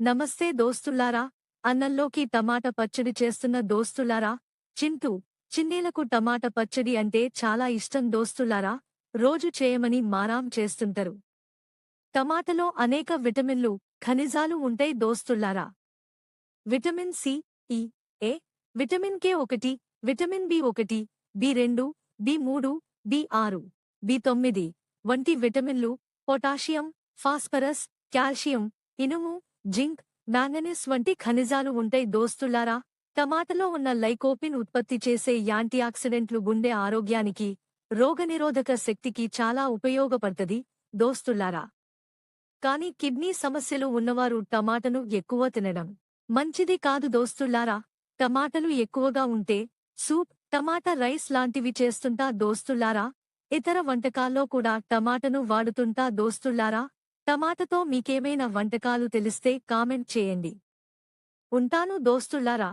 నమస్తే దోస్తులారా అన్నంలోకి టమాటా పచ్చడి చేస్తున్న దోస్తులారా చింటూ చిన్నీలకు టమాటా పచ్చడి అంటే చాలా ఇష్టం దోస్తులారా రోజు చేయమని మారాం చేస్తుంటారు. టమాటలో అనేక విటమిన్లు ఖనిజాలు ఉంటాయి దోస్తులారా. విటమిన్ సి ఈ ఏ విటమిన్ కే ఒకటి విటమిన్ బి ఒకటి బి రెండు బి మూడు బి ఆరు బి తొమ్మిది వంటి విటమిన్లు పొటాషియం ఫాస్ఫరస్ కాల్షియం ఇనుము జింక్ మ్యాంగనీస్ వంటి ఖనిజాలు ఉంటాయి. దోస్తులారా టమాటలో ఉన్న లైకోపిన్ ఉత్పత్తి చేసే యాంటీఆక్సిడెంట్లు గుండె ఆరోగ్యానికి రోగనిరోధక శక్తికి చాలా ఉపయోగపడుతుంది. దోస్తులారా కాని కిడ్నీ సమస్యలు ఉన్నవారు టమాటను ఎక్కువ తినడం మంచిది కాదు. దోస్తులారా టమాటలు ఎక్కువగా ఉంటే సూప్ టమాటా రైస్ లాంటివి చేస్తుంటా. దోస్తులారా ఇతర వంటకాల్లో కూడా టమాటను వాడుతుంటా. దోస్తులారా టమాటతో మీకేమైనా వంటకాలు తెలిస్తే కామెంట్ చేయండి. ఉంటాను దోస్తులారా.